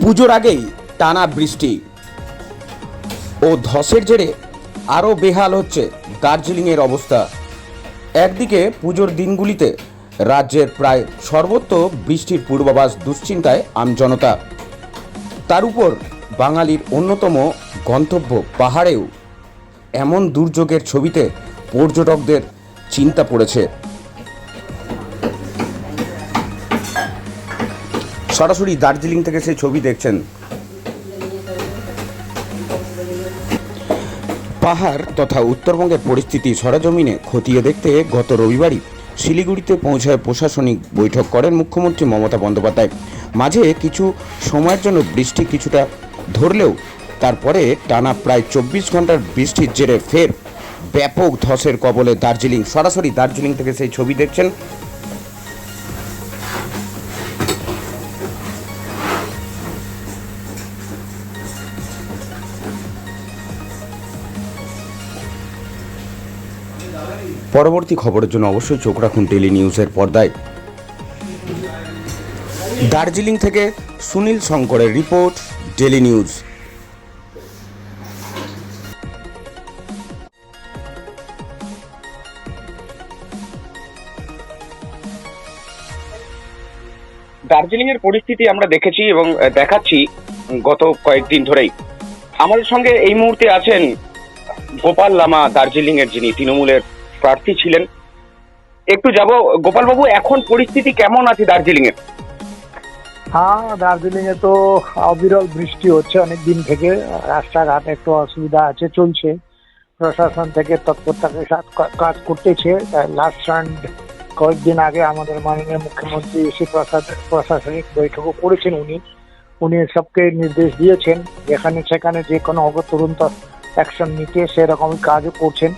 পুজোর আগেই টানা বৃষ্টি ও ধসের জেরে আরও বেহাল হচ্ছে দার্জিলিংয়ের অবস্থা। একদিকে পুজোর দিনগুলিতে রাজ্যের প্রায় সর্বত্র বৃষ্টির পূর্বাভাস দুশ্চিন্তায় আমজনতা। তার উপর বাঙালির অন্যতম গন্তব্য পাহাড়েও এমন দুর্যোগের ছবিতে পর্যটকদের চিন্তা পড়েছে। সরাসরি দার্জিলিং থেকে সেই ছবি দেখছেন। পাহাড় তথা উত্তরবঙ্গের পরিস্থিতি সরেজমিনে খতিয়ে দেখতে গত রবিবারই শিলিগুড়িতে পৌঁছায় প্রশাসনিক বৈঠক করেন মুখ্যমন্ত্রী মমতা বন্দ্যোপাধ্যায়। মাঝে কিছু সময়ের জন্য বৃষ্টি কিছুটা ধরলেও তারপরে টানা প্রায় চব্বিশ ঘণ্টার বৃষ্টির জেরে ফের ব্যাপক ধসের কবলে দার্জিলিং। সরাসরি দার্জিলিং থেকে সেই ছবি দেখছেন পরবর্তী খবরের জন্য অবশ্যই চোখ রাখুন ডেলি নিউজের পর্দায়। দার্জিলিং থেকে সুনীল শঙ্করের রিপোর্ট ডেলি নিউজ দার্জিলিং এর পরিস্থিতি আমরা দেখেছি এবং দেখাচ্ছি গত কয়েকদিন ধরেই। আমাদের সঙ্গে এই মুহূর্তে আছেন গোপাল লামা দার্জিলিং এর যিনি, তৃণমূলের প্রার্থী ছিলেন। একটু যাব। গোপাল বাবু এখন পরিস্থিতি কেমন আছে দার্জিলিং এর? হ্যাঁ দার্জিলিং এ তো অবিরল বৃষ্টি হচ্ছে অনেক দিন থেকে। রাস্তাঘাট একটু অসুবিধা আছে, চলছে। প্রশাসন থেকে তৎপরতাকে কাজ করতেছে। লাস্ট ফান্ড কয়েকদিন আগে আমাদের মাননীয় মুখ্যমন্ত্রী এসে প্রশাসন প্রশাসনিক বৈঠকও করেছেন উনি। উনি সবকে নির্দেশ দিয়েছেন, যেখানে সেখানে যে কোনো অবতরন্ত অ্যাকশন নিতে সেরকমই কাজও করছেন।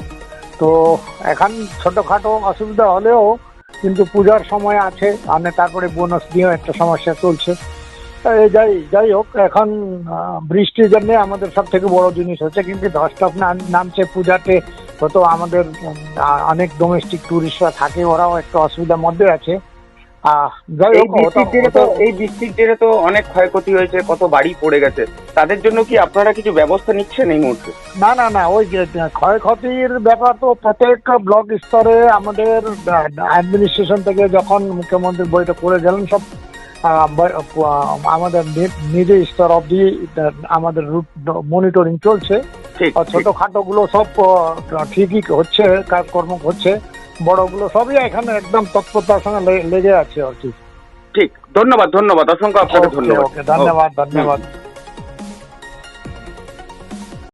তো এখন ছোটোখাটো অসুবিধা হলেও কিন্তু পূজার সময় আছে মানে তারপরে বোনাস নিয়েও একটা সমস্যা চলছে। যাই যাই হোক, এখন বৃষ্টির জন্য আমাদের সব থেকে বড় জিনিস হচ্ছে কিন্তু ধসটপ নাম- নামছে পূজাতে। হয়তো আমাদের অনেক ডোমেস্টিক টুরিস্টরা থাকে, ওরাও একটু অসুবিধার মধ্যে আছে। এই ওটা- তো অনেক ক্ষয়ক্ষতি হয়েছে কত বাড়ি পড়ে গেছে। তাদের জন্য কি আপনারা কিছু ব্যবস্থা নিচ্ছেন এই মুহূর্তে? না না না ওই ক্ষয়ক্ষতির ব্যাপার তো প্রত্যেক ব্লক স্তরে আমাদের অ্যাডমিনিস্ট্রেশন থেকে যখন মুখ্যমন্ত্রী বইটা করে গেলেন সব আমাদের নি- নিজের স্তর অবধি আমাদের রুট মনিটরিং চলছে। ছোটখাটো গুলো সব ঠিকই হচ্ছে কাজকর্ম হচ্ছে। বড়গুলো সবই এখানে একদম তৎপরতার সঙ্গে লেগে আছে আর কি। ঠিক ধন্যবাদ ধন্যবাদ। অসংখ্য আপনাকে ধন্যবাদ। ধন্যবাদ ধন্যবাদ।